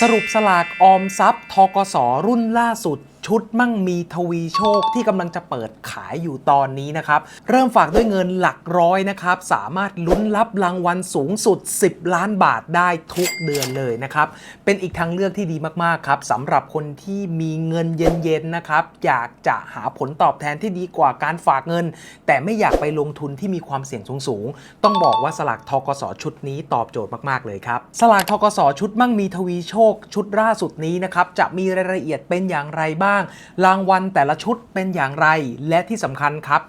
สรุปสลากออมทรัพย์ทกสรุ่นล่าสุด ชุดมั่งมีทวีโชคที่กำลังจะเปิดขายอยู่ตอนนี้นะครับ เริ่มฝากด้วยเงินหลักร้อยนะครับ สามารถลุ้นรับรางวัลสูงสุด 10 ล้านบาทได้ทุกเดือนเลยนะครับ เป็นอีกทางเลือกที่ดีมากๆครับสำหรับคนที่มีเงินเย็นๆนะครับ อยากจะหาผลตอบแทนที่ดีกว่าการฝากเงิน แต่ไม่อยากไปลงทุนที่มีความเสี่ยงสูงๆต้องบอกว่าสลากทกสชุดนี้ตอบโจทย์มากๆเลยครับสลากทกสชุดมั่งมีทวีโชค ชุดล่าสุดนี้นะครับจะมีรายละเอียดเป็นอย่างไรบ้างรางวัลแต่ละชุดเป็นอย่างไร และที่สำคัญครับ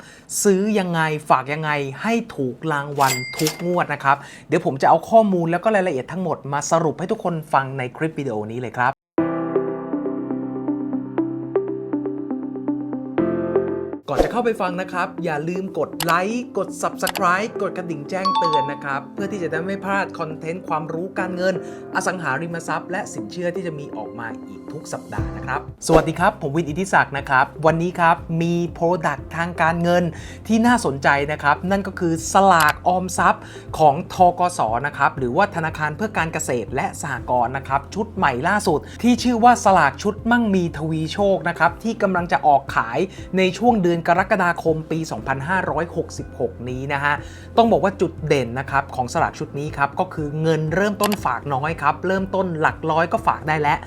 ซื้อยังไงฝากยังไงให้ถูกรางวัลทุกงวดนะครับ เดี๋ยวผมจะเอาข้อมูลแล้วก็รายละเอียดทั้งหมดมาสรุปให้ทุกคนฟังในคลิปวิดีโอนี้เลยครับ ก่อนจะเข้าไปฟังนะครับ อย่าลืมกดไลค์กด Subscribe กดกระดิ่งแจ้งเตือนนะครับ เพื่อที่จะได้ไม่พลาดคอนเทนต์ความรู้การเงิน อสังหาริมทรัพย์ และสินเชื่อที่จะมีออกมาอีกทุกสัปดาห์นะครับ สวัสดีครับ ผมวินอิทธิศักดิ์นะครับ วันนี้ครับ มี Product ทางการเงินที่น่าสนใจนะครับ นั่นก็คือสลากออมทรัพย์ของทกสนะครับหรือว่าธนาคารเพื่อการเกษตรและสหกรณ์นะครับชุดใหม่ล่าสุด ที่ชื่อว่าสลากชุดมั่งมีทวีโชคนะครับที่กำลังจะออกขายในช่วงเดือนกรกฎาคมปี 2566 นี้นะฮะ ต้องบอกว่าจุดเด่นนะครับของสลากชุดนี้ครับก็คือเงินเริ่มต้นฝากน้อยครับ เริ่มต้นหลักร้อยก็ฝากได้แล้ว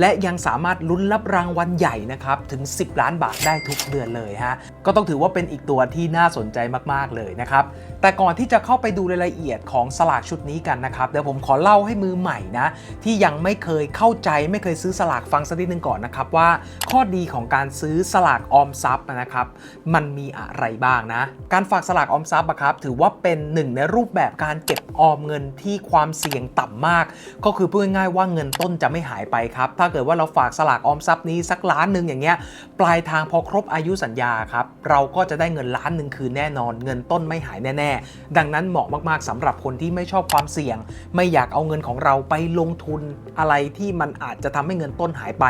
และยังสามารถลุ้นรับรางวัลใหญ่นะครับถึง 10 ล้านบาทได้ทุกเดือนเลยฮะก็ต้องถือว่าเป็นอีกตัวที่น่าสนใจมากๆเลยนะครับแต่ก่อนที่จะเข้าไปดูรายละเอียดของสลากชุดนี้กันนะครับเดี๋ยวผมขอเล่าให้มือใหม่นะที่ยังไม่เคยเข้าใจไม่เคยซื้อสลากฟังสักนิดนึงก่อนนะครับว่าข้อดีของการซื้อสลากออมทรัพย์นะครับมันมีอะไรบ้างนะการฝากสลากออมทรัพย์อะครับถือว่าเป็นหนึ่งในรูปแบบการเก็บออมเงินที่ความเสี่ยงต่ำมาก ก็คือพูดง่ายๆว่าเงินต้นจะไม่หายไปครับถ้าเกิดว่าเราฝากสลากออมทรัพย์นี้สักล้านหนึ่งอย่างเงี้ยปลายทางพอครบอายุสัญญาครับเราก็จะได้เงินล้านหนึ่งคืนแน่นอน เงินต้นไม่หายแน่ๆ ดังนั้นเหมาะมากๆสำหรับคนที่ไม่ชอบความเสี่ยง ไม่อยากเอาเงินของเราไปลงทุนอะไรที่มันอาจจะทำให้เงินต้นหายไป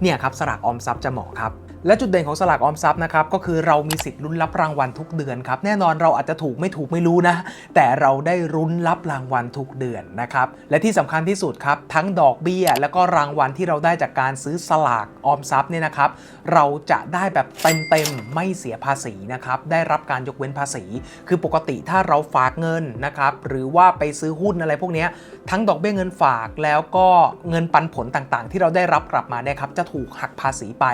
เนี่ยครับสลากออมทรัพย์จะเหมาะครับ และจุดเด่นของสลากออมทรัพย์นะครับก็คือเรามีสิทธิ์ลุ้นรับรางวัลทุกเดือนครับแน่นอนเราอาจจะถูกไม่ถูกไม่รู้นะ แต่เราได้ลุ้นรับรางวัลทุกเดือนนะครับและที่สำคัญที่สุดครับทั้งดอกเบี้ย แล้วก็รางวัลที่เราได้จากการซื้อสลากออมทรัพย์เนี่ยนะครับเราจะได้แบบเต็มๆไม่เสียภาษีนะครับได้รับการยกเว้นภาษี คือปกติถ้าเราฝากเงินนะครับหรือว่าไปซื้อหุ้นอะไรพวกนี้ทั้งดอกเบี้ยเงินฝากแล้วก็เงินปันผลต่างๆ ที่เราได้รับกลับมาเนี่ยครับจะถูกหักภาษีไป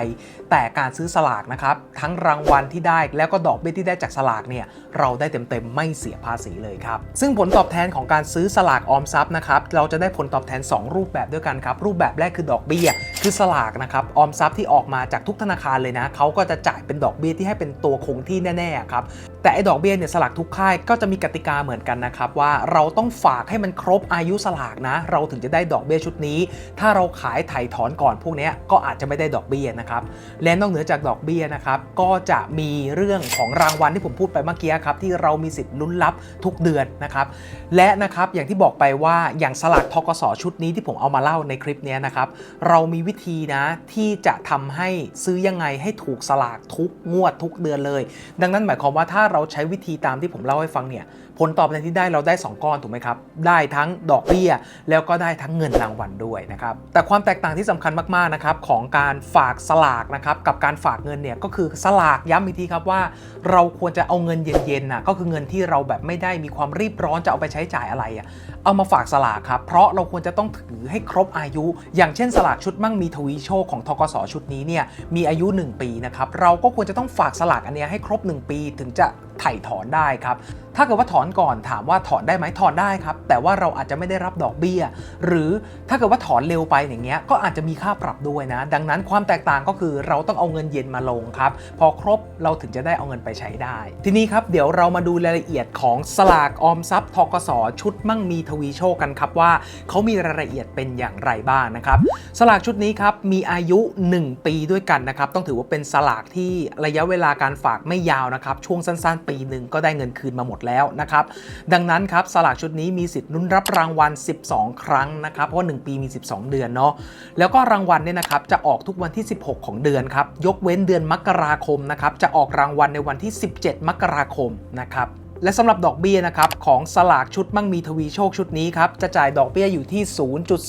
แต่การซื้อสลากนะครับทั้งรางวัลที่ได้แล้วก็ดอกเบี้ยที่ได้จากสลากเนี่ยเราได้เต็มๆไม่เสียภาษีเลยครับซึ่งผลตอบแทนของการซื้อสลากออมทรัพย์นะครับเราจะได้ผลตอบแทน 2 รูปแบบด้วยกันครับรูปแบบแรกคือดอกเบี้ย คือสลากนะครับออมทรัพย์ที่ออกมาจากทุกธนาคารเลยนะเขาก็จะจ่ายเป็นดอกเบี้ยที่ให้เป็นตัวคงที่แน่ๆครับแต่ไอ้ดอกเบี้ยเนี่ยสลากทุกค่ายก็จะมีกติกาเหมือนกันนะครับว่าเราต้องฝากให้มันครบอายุสลากนะ เราถึงจะได้ดอกเบี้ยชุดนี้ ถ้าเราขายถ่ายถอนก่อนพวกเนี้ยก็อาจจะไม่ได้ดอกเบี้ยนะครับและนอกเหนือจากดอกเบี้ยนะครับก็จะมีเรื่องของรางวัลที่ผมพูดไปเมื่อกี้ครับที่เรามีสิทธิ์ลุ้นรับทุกเดือนนะครับและนะครับอย่างที่บอกไปว่าอย่างสลากทกสชุดนี้ที่ผมเอามาเล่าในคลิปเนี้ยนะครับเรามีวิธีนะที่จะทำให้ซื้อยังไงให้ถูกสลากทุกงวดทุกเดือนเลย ดังนั้นหมายความว่าถ้าเราใช้วิธีตามที่ผมเล่าให้ฟังเนี่ย ผลตอบแทนที่ได้เราได้ 2 ก้อนถูกไหมครับ ได้ทั้งดอกเบี้ย แล้วก็ได้ทั้งเงินรางวัลด้วยนะครับ แต่ความแตกต่างที่สำคัญมากๆนะครับของการฝากสลากนะครับกับการฝากเงินเนี่ยก็คือสลากย้ำอีกทีครับว่า เราควรจะเอาเงินเย็นๆนะก็คือเงินที่เราแบบไม่ได้มีความรีบร้อนจะเอาไปใช้จ่ายอะไรอะเอามาฝากสลากครับเพราะเราควรจะต้องถือให้ครบอายุ อย่างเช่นสลากชุดมั่งมีทวีโชคของทกสชุดนี้เนี่ยมีอายุ 1 ปีนะครับเราก็ควรจะต้องฝากสลากอันนี้ให้ครบ 1 ปีถึงจะไถ่ถอนได้ครับ ถ้าเกิดว่าถอนก่อนถามว่าถอนได้ไหมถอนได้ครับ แต่ว่าเราอาจจะไม่ได้รับดอกเบี้ย หรือถ้าเกิดว่าถอนเร็วไปอย่างเงี้ยก็อาจจะมีค่าปรับด้วยนะ ดังนั้นความแตกต่างก็คือเราต้องเอาเงินเย็นมาลงครับ พอครบเราถึงจะได้เอาเงินไปใช้ได้ ทีนี้ครับเดี๋ยวเรามาดูรายละเอียดของสลากออมทรัพย์ทกสชุดมั่งมีทวีโชคกันครับว่าเขามีรายละเอียดเป็นอย่างไรบ้างนะครับ สลากชุดนี้ครับมีอายุ 1 ปีด้วยกันนะครับต้องถือว่าเป็นสลากที่ระยะเวลาการฝากไม่ยาวนะครับช่วงสั้น ๆ ปีหนึ่งก็ได้เงินคืนมาหมดแล้วนะครับดังนั้นครับสลากชุดนี้มีสิทธิ์ลุ้นรับรางวัล 12 ครั้งนะครับเพราะว่า1ปีมี 12 เดือนเนาะแล้วก็รางวัลเนี่ยนะครับจะออกทุกวันที่ 16 ของเดือนครับยกเว้นเดือนมกราคมนะครับจะออกรางวัลในวันที่ 17 มกราคมนะครับและสำหรับดอกเบี้ยนะครับของสลากชุดมั่งมีทวีโชคชุดนี้ครับจะจ่ายดอกเบี้ยอยู่ที่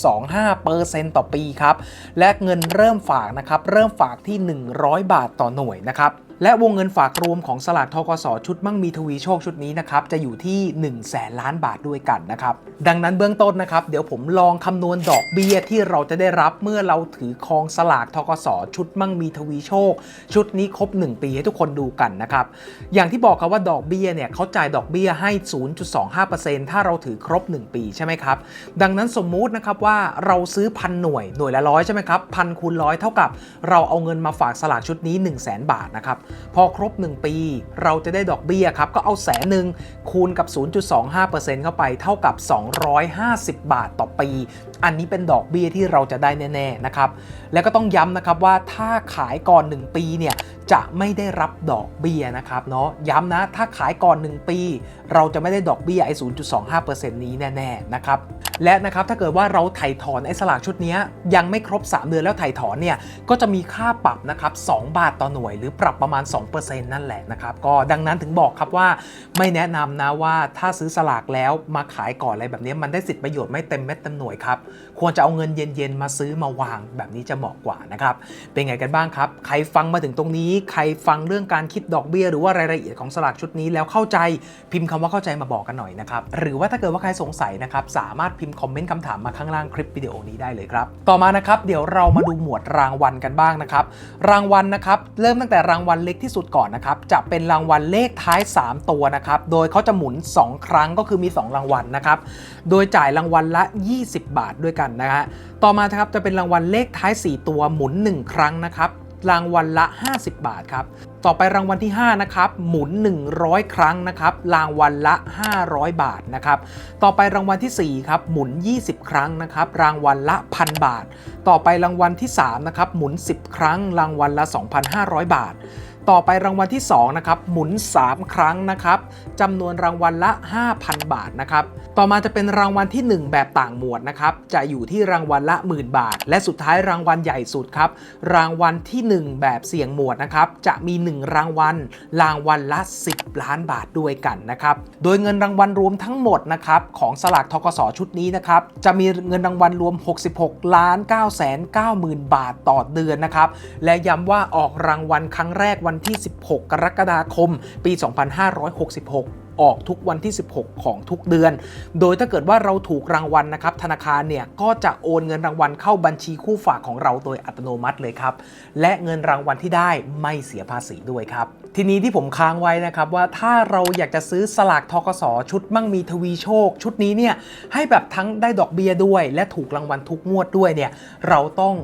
0.25%ต่อปีครับและเงินเริ่มฝากนะครับเริ่มฝากที่ 100 บาทต่อหน่วยนะครับ และวงเงินฝากรวมของสลากทกสชุดมั่งมีทวีโชคชุดนี้นะครับจะอยู่ที่1 0 0 0 0แสนล้านบาทด้วยกันนะครับดังนั้นเบื้องต้นนะครับเดี๋ยวผมลองคำนวณดอกเบี้ยที่เราจะได้รับเมื่อเราถือครองสลากทกสชุดมั่งมีทวีโชค ชุดนี้ครบ 1 ปีให้ทุกคนดูกันนะครับอย่างที่บอกครับว่าดอกเบี้ยเนี่ยเขาจ่ายดอกเบี้ยให้ 0.25%ถ้าเราถือครบ 1 ปีใช่ไหมครับดังนั้นสมมุตินะครับว่าเราซื้อพันหน่วยหน่วยละร้อยใช่ไหมครับพันคูณร้อยเท่ากับเราเอาเงินมาฝากสลากชุดนี้ 1 0 0 0 0แบาทนะครับพอครบ 1 ปี เราจะได้ดอกเบี้ยครับ ก็เอาแสนหนึ่งคูณกับ 0.25%เข้าไปเท่ากับ 250 บาทต่อปี อันนี้เป็นดอกเบี้ยที่เราจะได้แน่ๆนะครับ แล้วก็ต้องย้ำนะครับว่าถ้าขายก่อน 1 ปีเนี่ยจะไม่ได้รับดอกเบี้ยนะครับเนาะย้ำนะถ้าขายก่อน 1 ปี เราจะไม่ได้ดอกเบี้ยไอ้ 0.25%นี้แน่ๆนะครับและนะครับถ้าเกิดว่าเราไถ่ถอนไอ้สลากชุดนี้ยังไม่ครบ 3 เดือนแล้วไถ่ถอนเนี่ยก็จะมีค่าปรับนะครับ2บาทต่อหน่วยหรือปรับประมาณ2%นั่นแหละนะครับก็ดังนั้นถึงบอกครับว่าไม่แนะนำนะว่าถ้าซื้อสลากแล้วมาขายก่อนอะไรแบบนี้มันได้สิทธิประโยชน์ไม่เต็มเม็ดเต็มหน่วยครับควรจะเอาเงินเย็นๆ มาซื้อมาวางแบบนี้จะเหมาะกว่านะครับ เป็นไงกันบ้างครับ ใครฟังมาถึงตรงนี้ ใครฟังเรื่องการคิดดอกเบี้ย หรือว่ารายละเอียดของสลากชุดนี้แล้วเข้าใจพิมพ์คำว่าเข้าใจมาบอกกันหน่อยนะครับ หรือว่าถ้าเกิดว่าใครสงสัยนะครับสามารถพิมพ์คอมเมนต์คำถามมาข้างล่างคลิปวิดีโอนี้ได้เลยครับ ต่อมานะครับเดี๋ยวเรามาดูหมวดรางวัลกันบ้างนะครับ รางวัลนะครับเริ่มตั้งแต่รางวัลเล็กที่สุดก่อนนะครับจะเป็นรางวัลเลขท้าย 3 ตัวนะครับโดยเขาจะหมุน 2 ครั้งก็คือมี 2 รางวัลนะครับโดยจ่ายรางวัลละ 20 บาทด้วยกันนะฮะต่อมาครับจะเป็นรางวัลเลขท้าย 4 ตัวหมุน 1 ครั้งนะครับรางวัลละ 50 บาทครับ ต่อไปรางวัลที่ 5 นะครับ หมุน 100 ครั้งนะครับ รางวัลละ 500 บาทนะครับ ต่อไปรางวัลที่ 4 ครับ หมุน 20 ครั้งนะครับ รางวัลละ 1,000 บาท ต่อไปรางวัลที่ 3 นะครับ หมุน 10 ครั้ง รางวัลละ 2,500 บาท ต่อไปรางวัลที่2นะครับหมุน 3 ครั้งนะครับจำนวนรางวัลละ 5,000 บาทนะครับต่อมาจะเป็นรางวัลที่ 1 แบบต่างหมวดนะครับจะอยู่ที่รางวัลละหมื่นบาท และสุดท้ายรางวัลใหญ่สุดครับรางวัลที่ 1 แบบเสี่ยงหมวดนะครับจะมี 1 รางวัลรางวัลละ 10 ล้านบาทด้วยกันนะครับโดยเงินรางวัลรวมทั้งหมดนะครับของสลากทกสชุดนี้นะครับจะมีเงินรางวัลรวม 66 ล้าน9แสน9หมื่นบาทต่อเดือนนะครับและย้ำว่าออกรางวัลครั้งแรกวันันที่ 16 กรกฎาคม ปี 2566ออกทุกวันที่ 16 ของทุกเดือน โดยถ้าเกิดว่าเราถูกรางวัลนะครับ ธนาคารเนี่ยก็จะโอนเงินรางวัลเข้าบัญชีคู่ฝากของเราโดยอัตโนมัติเลยครับ และเงินรางวัลที่ได้ไม่เสียภาษีด้วยครับ ทีนี้ที่ผมค้างไว้นะครับว่าถ้าเราอยากจะซื้อสลากทกสชุดมั่งมีทวีโชค ชุดนี้เนี่ยให้แบบทั้งได้ดอกเบี้ยด้วย และถูกรางวัลทุกงวดด้วยเนี่ยเราต้อง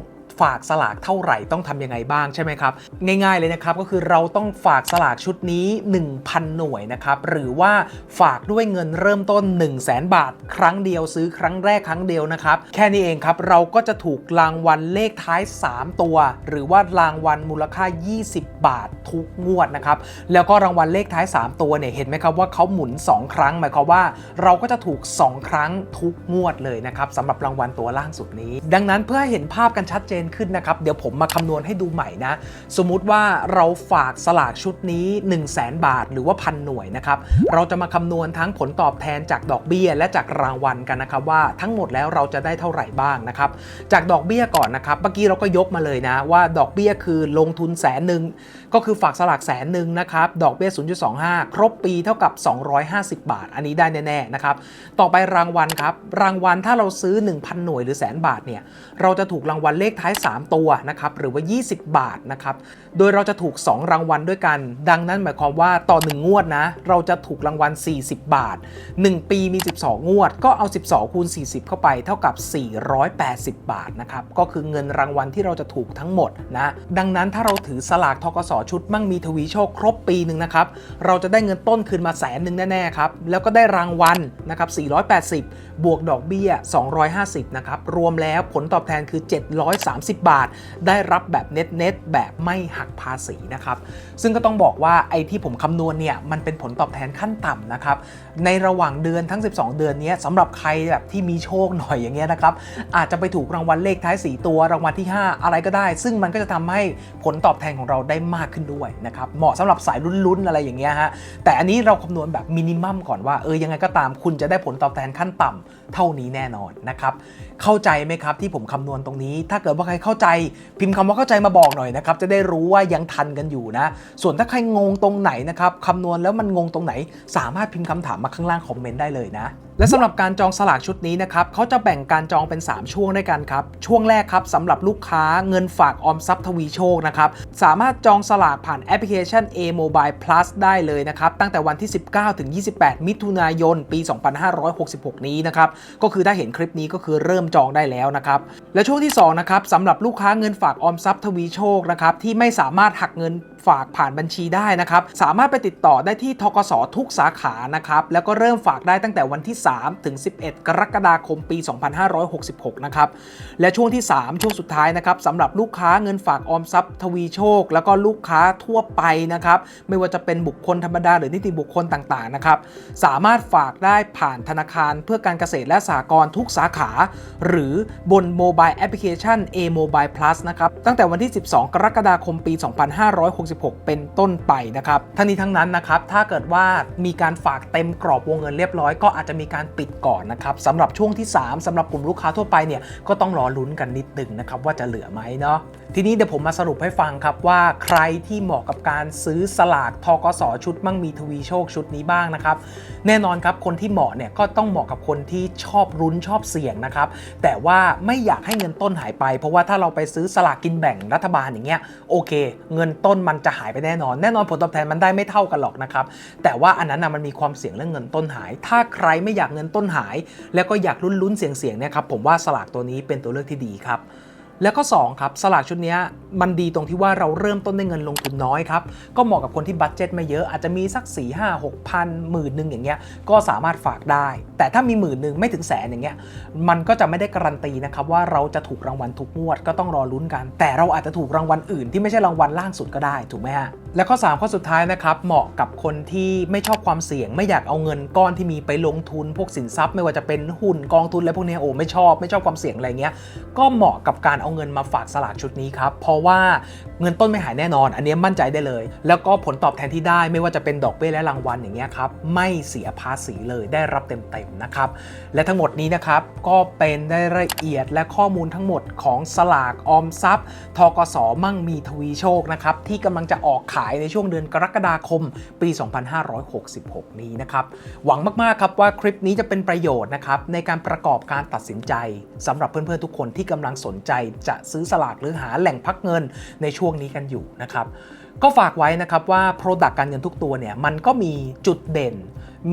ฝากสลากเท่าไหร่ต้องทำยังไงบ้างใช่ไหมครับ ง่ายๆเลยนะครับก็คือเราต้องฝากสลากชุดนี้ 1,000 หน่วยนะครับ หรือว่าฝากด้วยเงินเริ่มต้น 1 0 0 0 0แบาท ครั้งเดียวซื้อครั้งแรกครั้งเดียวนะครับ แค่นี้เองครับเราก็จะถูกรางวัลเลขท้าย 3 ตัว หรือว่ารางวัลมูลค่า 20 บาททุกงวดนะครับแล้วก็รางวัลเลขท้าย 3 ตัวเนี่ยเห็นไหมครับว่าเขาหมุน 2 ครั้ง หมายความว่าเราก็จะถูก 2 ครั้งทุกงวดเลยนะครับสำหรับรางวัลตัวล่างสุดนี้ ดังนั้นเพื่อให้เห็นภาพกันชัดเจนขึ้นนะครับ เดี๋ยวผมมาคำนวณให้ดูใหม่นะ สมมุติว่าเราฝากสลากชุดนี้ 1 0 0 0 0แบาทหรือว่าพันหน่วยนะครับ เราจะมาคำนวณทั้งผลตอบแทนจากดอกเบี้ย และจากรางวัลกันนะครับว่าทั้งหมดแล้วเราจะได้เท่าไหร่บ้างนะครับ จากดอกเบี้ยก่อนนะครับ เมื่อกี้เราก็ยกมาเลยนะว่าดอกเบี้ยคือลงทุนแสนหนึ่ง ก็คือฝากสลากแสนหนึ่งนะครับ ดอกเบี้ย 0.25 ครบปีเท่ากับ 250 บาท อันนี้ได้แน่ๆนะครับ ต่อไปรางวัลครับ รางวัลถ้าเราซื้อ 1,000 หน่วยหรือแสนบาทเนี่ย เราจะถูกรางวัลเลขท้าย 3 ตัวนะครับ หรือว่า 20 บาทนะครับ โดยเราจะถูก 2 รางวัลด้วยกัน ดังนั้นหมายความว่าต่อ 1 งวดนะ เราจะถูกรางวัล 40 บาท 1 ปีมี 12 งวด ก็เอา 12 คูณ 40 เข้าไป เท่ากับ 480 บาทนะครับ ก็คือเงินรางวัลที่เราจะถูกทั้งหมดนะ ดังนั้นถ้าเราถือสลากทกสชุดมั่งมีทวีโชคครบปีหนึ่งนะครับ เราจะได้เงินต้นคืนมาแสนหนึ่งแน่ๆครับ แล้วก็ได้รางวัลนะครับ 480 บวกดอกเบี้ย 250 นะครับ รวมแล้วผลตอบแทนคือ 730 บาท ได้รับแบบเน็ตเน็ตๆแบบไม่หักภาษีนะครับ ซึ่งก็ต้องบอกว่าไอ้ที่ผมคำนวณเนี่ยมันเป็นผลตอบแทนขั้นต่ำนะครับ ในระหว่างเดือนทั้ง 12 เดือนนี้สำหรับใครแบบที่มีโชคหน่อยอย่างเงี้ยนะครับ อาจจะไปถูกรางวัลเลขท้าย 4 ตัวรางวัลที่ 5 อะไรก็ได้ ซึ่งมันก็จะทำให้ผลตอบแทนของเราได้มากขึ้นด้วยนะครับเหมาะสำหรับสายลุ้นๆอะไรอย่างเงี้ยฮะแต่อันนี้เราคำนวณแบบมินิมัมก่อนว่าเออยังไงก็ตามคุณจะได้ผลตอบแทนขั้นต่ำเท่านี้แน่นอนนะครับเข้าใจไหมครับที่ผมคำนวณตรงนี้ ถ้าเกิดว่าใครเข้าใจพิมพ์คำว่าเข้าใจมาบอกหน่อยนะครับจะได้รู้ว่ายังทันกันอยู่นะ ส่วนถ้าใครงงตรงไหนนะครับคำนวณแล้วมันงงตรงไหน สามารถพิมพ์คำถามมาข้างล่างคอมเมนต์ได้เลยนะ และสำหรับการจองสลากชุดนี้นะครับเขาจะแบ่งการจองเป็น 3 ช่วงด้วยกันครับ ช่วงแรกครับสำหรับลูกค้าเงินฝากออมทรัพย์ทวีโชคนะครับ สามารถจองสลากผ่านแอปพลิเคชัน A Mobile Plus ได้เลยนะครับ ตั้งแต่วันที่ 19 ถึง 28 มิถุนายน ปี 2566 นี้นะครับ ก็คือถ้าเห็นคลิปนี้ก็คือเริ่มจองได้แล้วนะครับ และช่วงที่2นะครับสำหรับลูกค้าเงินฝากออมทรัพย์ทวีโชคนะครับที่ไม่สามารถหักเงิน ฝากผ่านบัญชีได้นะครับ สามารถไปติดต่อได้ที่ทกสทุกสาขานะครับ แล้วก็เริ่มฝากได้ตั้งแต่วันที่ 3 ถึง 11 กรกฎาคมปี 2566 นะครับ และช่วงที่ 3 ช่วงสุดท้ายนะครับสำหรับลูกค้าเงินฝากออมทรัพย์ทวีโชค แล้วก็ลูกค้าทั่วไปนะครับ ไม่ว่าจะเป็นบุคคลธรรมดาหรือนิติบุคคลต่างๆนะครับ สามารถฝากได้ผ่านธนาคารเพื่อการเกษตรและสหกรณ์ทุกสาขา หรือบนโมบายแอปพลิเคชัน A Mobile Plus นะครับ ตั้งแต่วันที่ 12 กรกฎาคมปี 2566เป็นต้นไปนะครับทั้งนี้ทั้งนั้นนะครับถ้าเกิดว่ามีการฝากเต็มกรอบวงเงินเรียบร้อยก็อาจจะมีการปิดก่อนนะครับสำหรับช่วงที่ 3สำหรับกลุ่มลูกค้าทั่วไปเนี่ยก็ต้องรอลุ้นกันนิดนึงนะครับว่าจะเหลือไหมเนาะทีนี้เดี๋ยวผมมาสรุปให้ฟังครับว่าใครที่เหมาะกับการซื้อสลากทกสชุดมั่งมีทวีโชคชุดนี้บ้างนะครับแน่นอนครับคนที่เหมาะเนี่ยก็ต้องเหมาะกับคนที่ชอบรุ้นชอบเสี่ยงนะครับแต่ว่าไม่อยากให้เงินต้นหายไป เพราะว่าถ้าเราไปซื้อสลากกินแบ่งรัฐบาลอย่างเงี้ยโอเค เงินต้นมันจะหายไปแน่นอน แน่นอนผลตอบแทนมันได้ไม่เท่ากันหรอกนะครับ แต่ว่าอันนั้นนะมันมีความเสี่ยงเรื่องเงินต้นหาย ถ้าใครไม่อยากเงินต้นหาย แล้วก็อยากลุ้นๆเสี่ยงๆเนี่ยครับผมว่าสลากตัวนี้เป็นตัวเลือกที่ดีครับ แล้วก็2ครับสลากชุดนี้มันดีตรงที่ว่าเราเริ่มต้นด้วยเงินลงทุนน้อยครับก็เหมาะกับคนที่บัตเจ็ตไม่เยอะอาจจะมีสัก 4 5 6 พันหมื่นหนึ่งอย่างเงี้ยก็สามารถฝากได้ แต่ถ้ามีหมื่นหนึ่งไม่ถึงแสนอย่างเงี้ยมันก็จะไม่ได้การันตีนะครับว่าเราจะถูกรางวัลทุกงวดก็ต้องรอลุ้นกัน แต่เราอาจจะถูกรางวัลอื่นที่ไม่ใช่รางวัลล่างสุดก็ได้ถูกไหมฮะ แล้วก็3ข้อสุดท้ายนะครับ เหมาะกับคนที่ไม่ชอบความเสี่ยง ไม่อยากเอาเงินก้อนที่มีไปลงทุนพวกสินทรัพย์ ไม่ว่าจะเป็นหุ้นกองทุนอะไรพวกนี้โอ้ไม่ชอบไม่ชอบความเสี่ยงอะไรเงี้ยก็เหมาะกับการเอาเงินมาฝากสลากชุดนี้ครับเพราะว่าเงินต้นไม่หายแน่นอน อันนี้มั่นใจได้เลย แล้วก็ผลตอบแทนที่ได้ไม่ว่าจะเป็นดอกเบี้ยและรางวัลอย่างเงี้ยครับไม่เสียภาษีเลยได้รับเต็มๆนะครับและทั้งหมดนี้นะครับก็เป็นได้ละเอียดและข้อมูลทั้งหมดของสลากออมทรัพย์ทกสมั่งมีทวีโชคนะครับที่กำลังจะออกขายในช่วงเดือนกรกฎาคมปี 2566 นี้นะครับ หวังมาก ๆ ครับว่าคลิปนี้จะเป็นประโยชน์นะครับในการประกอบการตัดสินใจสำหรับเพื่อน ๆ ทุกคนที่กำลังสนใจจะซื้อสลากหรือหาแหล่งพักเงินในช่วงนี้กันอยู่นะครับก็ฝากไว้นะครับว่า Product การเงินทุกตัวเนี่ยมันก็มีจุดเด่น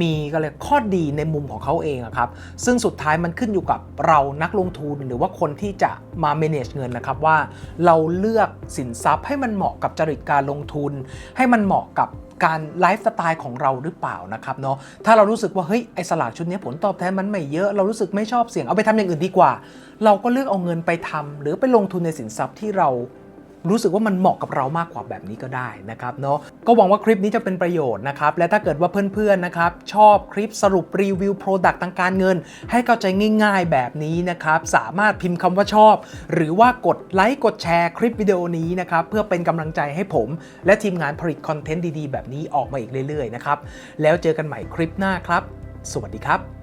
มีก็เลยข้อดีในมุมของเขาเองครับซึ่งสุดท้ายมันขึ้นอยู่กับเรานักลงทุนหรือว่าคนที่จะมา manage เงินนะครับว่า เราเลือกสินทรัพย์ให้มันเหมาะกับจริตการลงทุน ให้มันเหมาะกับการไลฟ์สไตล์ของเราหรือเปล่านะครับเนาะถ้าเรารู้สึกว่าเฮ้ยไอสลากชุดนี้ผลตอบแทนมันไม่เยอะเรารู้สึกไม่ชอบเสี่ยงเอาไปทำอย่างอื่นดีกว่า เราก็เลือกเอาเงินไปทำหรือไปลงทุนในสินทรัพย์ที่เรา รู้สึกว่ามันเหมาะกับเรามากกว่าแบบนี้ก็ได้นะครับเนาะก็หวังว่าคลิปนี้จะเป็นประโยชน์นะครับ และถ้าเกิดว่าเพื่อนๆนะครับชอบคลิปสรุปรีวิว Product ทางการเงิน ให้เข้าใจง่าย ๆแบบนี้นะครับสามารถพิมพ์คำว่าชอบ หรือว่ากดไลค์กดแชร์คลิปวิดีโอนี้นะครับเพื่อเป็นกำลังใจให้ผม และทีมงานผลิตคอนเทนต์ดีๆ แบบนี้ออกมาอีกเรื่อยๆนะครับแล้วเจอกันใหม่คลิปหน้าครับ สวัสดีครับ